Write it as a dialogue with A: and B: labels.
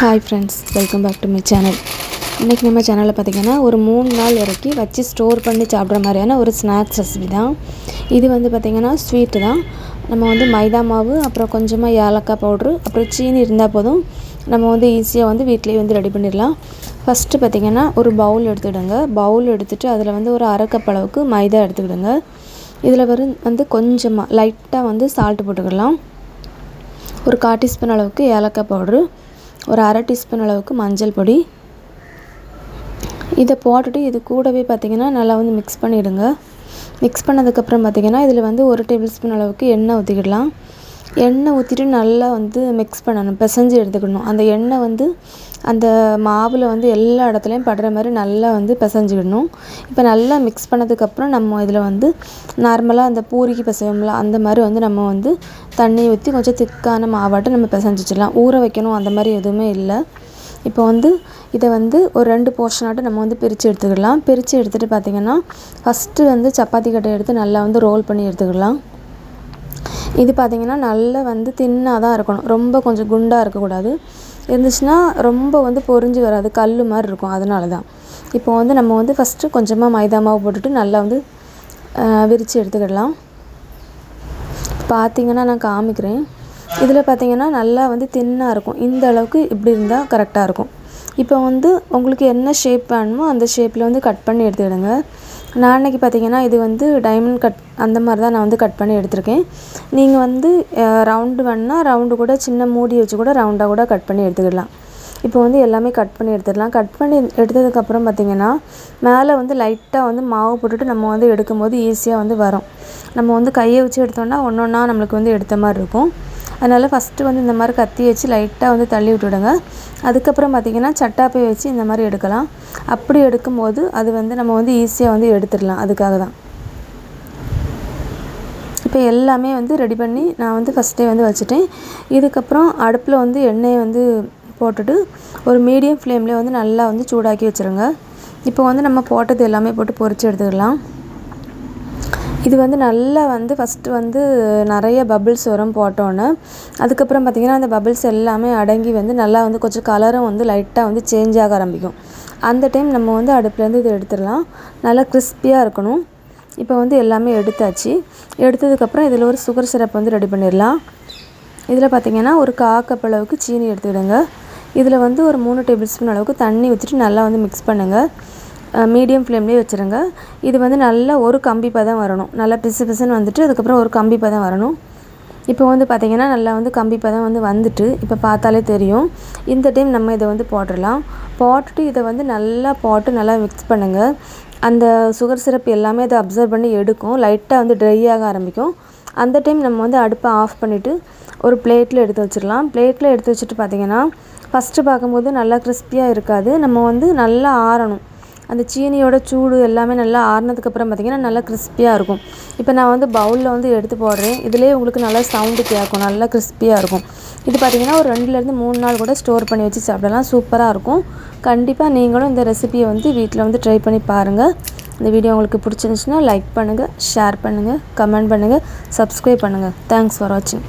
A: Hi friends welcome back to my channel இன்றைக்கி நம்ம சேனலில் பார்த்திங்கன்னா ஒரு மூணு நாள் வரைக்கும் வச்சு ஸ்டோர் பண்ணி சாப்பிட்ற மாதிரியான ஒரு ஸ்நாக்ஸ் ரெசிபி தான். இது வந்து பார்த்திங்கன்னா ஸ்வீட்டு தான். நம்ம வந்து மைதா மாவு அப்புறம் கொஞ்சமாக ஏலக்காய் பவுட்ரு அப்புறம் சீனி இருந்தால் போதும். நம்ம வந்து ஈஸியாக வந்து வீட்லேயே வந்து ரெடி பண்ணிடலாம். ஃபஸ்ட்டு பார்த்திங்கன்னா ஒரு பவுல் எடுத்துக்கிடுங்க. பவுல் எடுத்துகிட்டு அதில் வந்து ஒரு அரை கப் அளவுக்கு மைதா எடுத்துக்கிடுங்க. இதில் வரும் வந்து கொஞ்சமாக லைட்டாக வந்து சால்ட்டு போட்டுக்கலாம் ஒரு கால் டீஸ்பூன் அளவுக்கு ஏலக்காய் பவுட்ரு ஒரு அரை டீஸ்பூன் அளவுக்கு மஞ்சள் பொடி. இதை போட்டுட்டு இது கூடவே பார்த்திங்கன்னா நல்லா வந்து மிக்ஸ் பண்ணிவிடுங்க மிக்ஸ் பண்ணதுக்கப்புறம் பார்த்திங்கன்னா இதில் வந்து ஒரு டேபிள் ஸ்பூன் அளவுக்கு எண்ணெய் ஊற்றிக்கிடலாம் எண்ணெய் ஊற்றிட்டு நல்லா வந்து மிக்ஸ் பண்ணணும் பிசைஞ்சு எடுத்துக்கணும். அந்த எண்ணெய் வந்து அந்த மாவில் வந்து எல்லா இடத்துலையும் படுற மாதிரி நல்லா வந்து பிசைஞ்சிடணும். இப்போ நல்லா மிக்ஸ் பண்ணதுக்கப்புறம் நம்ம இதில் வந்து நார்மலாக அந்த பூரிக்கு பிசைவோம்ல அந்த மாதிரி வந்து நம்ம வந்து தண்ணி ஊற்றி கொஞ்சம் திக்கான மாவாட்டம் நம்ம பிசைஞ்சிச்சிடலாம் ஊற வைக்கணும் அந்த மாதிரி எதுவுமே இல்லை. இப்போ வந்து இதை வந்து ஒரு ரெண்டு போர்ஷனாட்டும் நம்ம வந்து பிரித்து எடுத்துக்கிடலாம் பிரித்து எடுத்துகிட்டு பார்த்திங்கன்னா ஃபஸ்ட்டு வந்து சப்பாத்தி கட்டை எடுத்து நல்லா வந்து ரோல் பண்ணி எடுத்துக்கிடலாம் இது பார்த்திங்கன்னா நல்லா வந்து தின்னாக தான் இருக்கணும். ரொம்ப கொஞ்சம் குண்டாக இருக்கக்கூடாது. இருந்துச்சுன்னா ரொம்ப வந்து பொரிஞ்சு வராது கல் மாதிரி இருக்கும். அதனால தான் இப்போ வந்து நம்ம வந்து ஃபஸ்ட்டு கொஞ்சமாக மைதா மாவு போட்டுட்டு நல்லா வந்து விரித்து எடுத்துக்கிடலாம். பார்த்திங்கன்னா நான் காமிக்கிறேன். இதில் பார்த்திங்கன்னா நல்லா வந்து தின்னாக இருக்கும். இந்த அளவுக்கு இப்படி இருந்தால் கரெக்டாக இருக்கும். இப்போ வந்து உங்களுக்கு என்ன ஷேப் வேணுமோ அந்த ஷேப்பில் வந்து கட் பண்ணி எடுத்துக்கிடுங்க. நான் அன்றைக்கி பார்த்தீங்கன்னா இது வந்து டைமண்ட் கட் அந்த மாதிரி தான் நான் வந்து கட் பண்ணி எடுத்திருக்கேன். நீங்கள் வந்து ரவுண்டு வேணுன்னா ரவுண்டு கூட சின்ன மூடி வச்சு கூட ரவுண்டாக கூட கட் பண்ணி எடுத்துக்கிடலாம். இப்போ வந்து எல்லாமே கட் பண்ணி எடுத்துடலாம். கட் பண்ணி எடுத்ததுக்கப்புறம் பார்த்திங்கன்னா மேலே வந்து லைட்டாக வந்து மாவு போட்டுட்டு நம்ம வந்து எடுக்கும்போது ஈஸியாக வந்து வரும். நம்ம வந்து கையை வச்சு எடுத்தோன்னா ஒன்று ஒன்றா நம்மளுக்கு வந்து எடுத்த மாதிரி இருக்கும். அதனால் ஃபஸ்ட்டு வந்து இந்த மாதிரி கத்தி வச்சு லைட்டாக வந்து தள்ளி விட்டுடுங்க. அதுக்கப்புறம் பார்த்திங்கன்னா சட்டாப்பை வச்சு இந்த மாதிரி எடுக்கலாம். அப்படி எடுக்கும்போது அது வந்து நம்ம வந்து ஈஸியாக வந்து எடுத்துடலாம். அதுக்காக தான் இப்போ எல்லாமே வந்து ரெடி பண்ணி நான் வந்து ஃபஸ்ட்டே வந்து வச்சுட்டேன். இதுக்கப்புறம் அடுப்பில் வந்து எண்ணெயை வந்து போட்டுட்டு ஒரு மீடியம் ஃப்ளேம்லேயே வந்து நல்லா வந்து சூடாக்கி வச்சுருங்க. இப்போ வந்து நம்ம போட்டது எல்லாமே போட்டு பொறிச்சு எடுத்துக்கலாம். இது வந்து நல்லா வந்து ஃபஸ்ட்டு வந்து நிறைய பபிள்ஸ் வரும் போட்டோன்னே. அதுக்கப்புறம் பார்த்திங்கன்னா அந்த பபிள்ஸ் எல்லாமே அடங்கி வந்து நல்லா வந்து கொஞ்சம் கலரும் வந்து லைட்டாக வந்து சேஞ்ச் ஆக ஆரம்பிக்கும். அந்த டைம் நம்ம வந்து அடுப்புலேருந்து இதை எடுத்துடலாம். நல்லா கிறிஸ்பியாக இருக்கணும். இப்போ வந்து எல்லாமே எடுத்தாச்சு. எடுத்ததுக்கப்புறம் இதில் ஒரு சுகர் சிரப் வந்து ரெடி பண்ணிடலாம். இதில் பார்த்திங்கன்னா ஒரு கா கப் அளவுக்கு சீனி எடுத்துக்கிடுங்க. இதில் வந்து ஒரு மூணு டேபிள் ஸ்பூன் அளவுக்கு தண்ணி ஊற்றிட்டு நல்லா வந்து மிக்ஸ் பண்ணுங்கள் மீடியம் ஃப்ளேம்லேயே வச்சுருங்க. இது வந்து நல்லா ஒரு கம்பி பதம் வரணும். நல்லா பிசு பிசுன்னு வந்துட்டு அதுக்கப்புறம் ஒரு கம்பி பதம் வரணும். இப்போ வந்து பார்த்திங்கன்னா நல்லா வந்து கம்பி பதம் வந்து வந்துட்டு இப்போ பார்த்தாலே தெரியும். இந்த டைம் நம்ம இதை வந்து போட்டுடலாம். போட்டுட்டு இதை வந்து நல்லா போட்டு நல்லா மிக்ஸ் பண்ணுங்கள் அந்த சுகர் சிரப் எல்லாமே அதை அப்சர்வ் பண்ணி எடுக்கும். லைட்டாக வந்து ட்ரை ஆக ஆரம்பிக்கும். அந்த டைம் நம்ம வந்து அடுப்பை ஆஃப் பண்ணிவிட்டு ஒரு பிளேட்டில் எடுத்து வச்சிடலாம். பிளேட்டில் எடுத்து வச்சுட்டு பார்த்திங்கன்னா ஃபஸ்ட்டு பார்க்கும்போது நல்லா கிறிஸ்பியாக இருக்காது. நம்ம வந்து நல்லா ஆறணும். அந்த சீனியோட சூடு எல்லாமே நல்லா ஆறுனதுக்கப்புறம் பார்த்திங்கன்னா நல்லா கிறிஸ்பியாக இருக்கும். இப்போ நான் வந்து பவுலில் வந்து எடுத்து போடுறேன். இதிலே உங்களுக்கு நல்லா சவுண்டு கேட்கும். நல்லா கிறிஸ்பியாக இருக்கும். இது பார்த்திங்கன்னா ஒரு ரெண்டுலேருந்து மூணு நாள் கூட ஸ்டோர் பண்ணி வச்சு சாப்பிடலாம். சூப்பராக இருக்கும். கண்டிப்பாக நீங்களும் இந்த ரெசிபியை வந்து வீட்டில் வந்து ட்ரை பண்ணி பாருங்கள் இந்த வீடியோ உங்களுக்கு பிடிச்சிருந்துச்சுன்னா லைக் பண்ணுங்கள் ஷேர் பண்ணுங்கள் கமெண்ட் பண்ணுங்கள் சப்ஸ்கிரைப் பண்ணுங்கள் தேங்க்ஸ் ஃபார் வாட்சிங்